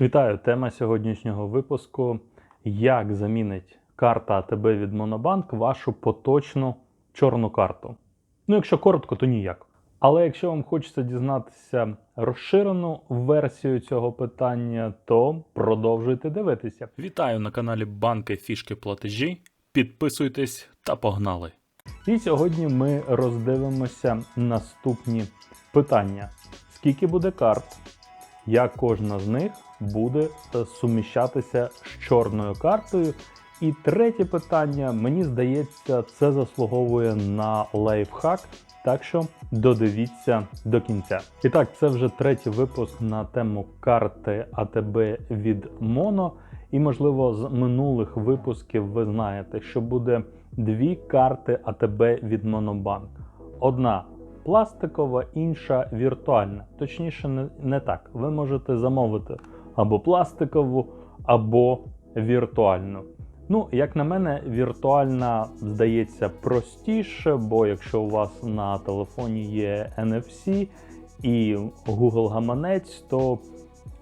Вітаю! Тема сьогоднішнього випуску: як замінить карта АТБ від Монобанк вашу поточну чорну карту. Ну, якщо коротко, то ніяк. Але якщо вам хочеться дізнатися розширену версію цього питання, то продовжуйте дивитися. Вітаю на каналі Банки Фішки Платежі. Підписуйтесь та погнали! І сьогодні ми роздивимося наступні питання: скільки буде карт, як кожна з них буде е, суміщатися з чорною картою. І третє питання, мені здається, це заслуговує на лайфхак. Так що додивіться до кінця. І так, це вже третій випуск на тему карти АТБ від Моно. І, можливо, з минулих випусків ви знаєте, що буде дві карти АТБ від Монобанк. Одна пластикова, інша віртуальна. Точніше, не, не так. Ви можете замовити або пластикову, або віртуальну. Ну, як на мене, віртуальна здається простіше, бо якщо у вас на телефоні є NFC і Google гаманець, то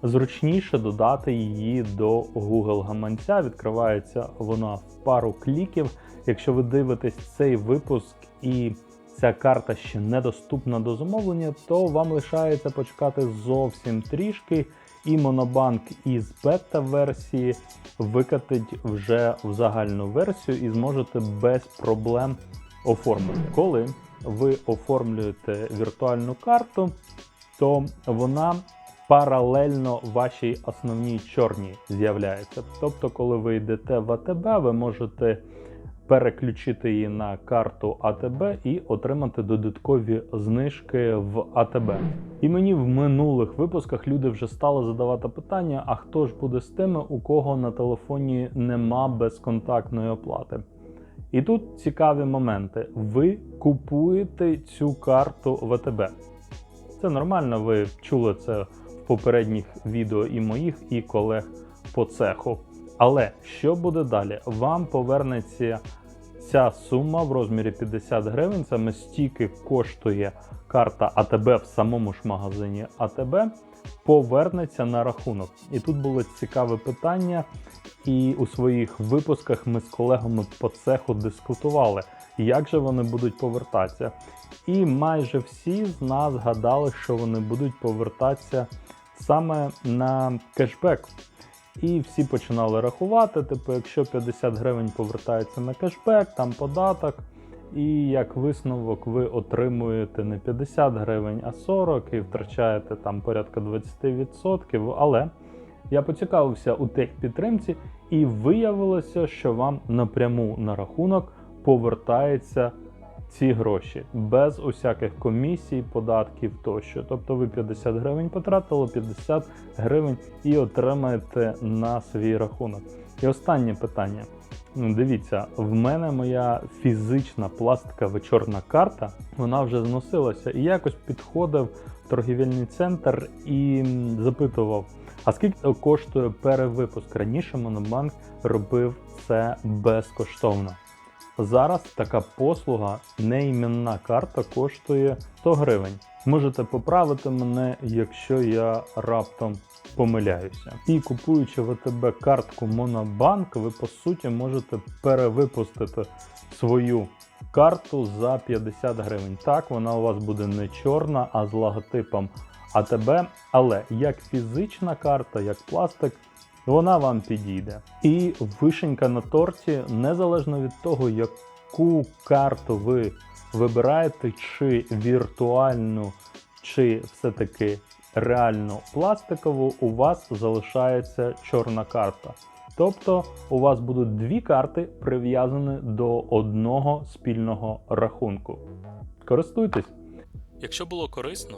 зручніше додати її до Google гаманця. Відкривається вона в пару кліків. Якщо ви дивитесь цей випуск і ця карта ще недоступна до замовлення, то вам лишається почекати зовсім трішки, і Монобанк із бета-версії викатить вже в загальну версію і зможете без проблем оформити. Коли ви оформлюєте віртуальну карту, то вона паралельно вашій основній чорній з'являється. Тобто, коли ви йдете в АТБ, ви можете переключити її на карту АТБ і отримати додаткові знижки в АТБ. І мені в минулих випусках люди вже стали задавати питання: а хто ж буде з тими, у кого на телефоні нема безконтактної оплати? І тут цікаві моменти. Ви купуєте цю карту в АТБ. Це нормально, ви чули це в попередніх відео і моїх, і колег по цеху. Але що буде далі? Вам повернеться ця сума в розмірі 50 гривень. Саме стільки коштує карта АТБ в самому ж магазині АТБ. Повернеться на рахунок. І тут було цікаве питання, і у своїх випусках ми з колегами по цеху дискутували, як же вони будуть повертатися. І майже всі з нас гадали, що вони будуть повертатися саме на кешбек. І всі починали рахувати. Типу, якщо 50 гривень повертається на кешбек, там податок. І як висновок, ви отримуєте не 50 гривень, а 40 і втрачаєте там порядка 20%. Але я поцікавився у техпідтримці, і виявилося, що вам напряму на рахунок повертається ці гроші без усяких комісій, податків тощо. Тобто ви 50 гривень потратили, 50 гривень і отримаєте на свій рахунок. І останнє питання. Ну, Дивіться, в мене моя фізична пластикова чорна карта, вона вже зносилася. І якось підходив в торгівельний центр і запитував, а скільки коштує перевипуск? Раніше Монобанк робив це безкоштовно. Зараз така послуга, неіменна карта, коштує 100 гривень. Можете поправити мене, якщо я раптом помиляюся. І купуючи в АТБ картку Монобанк, ви по суті можете перевипустити свою карту за 50 гривень. Так, вона у вас буде не чорна, а з логотипом АТБ. Але як фізична карта, як пластик, вона вам підійде. І вишенька на торті, незалежно від того, яку карту ви вибираєте, чи віртуальну, чи все-таки реальну пластикову, у вас залишається чорна карта. Тобто у вас будуть дві карти прив'язані до одного спільного рахунку. Користуйтесь! Якщо було корисно,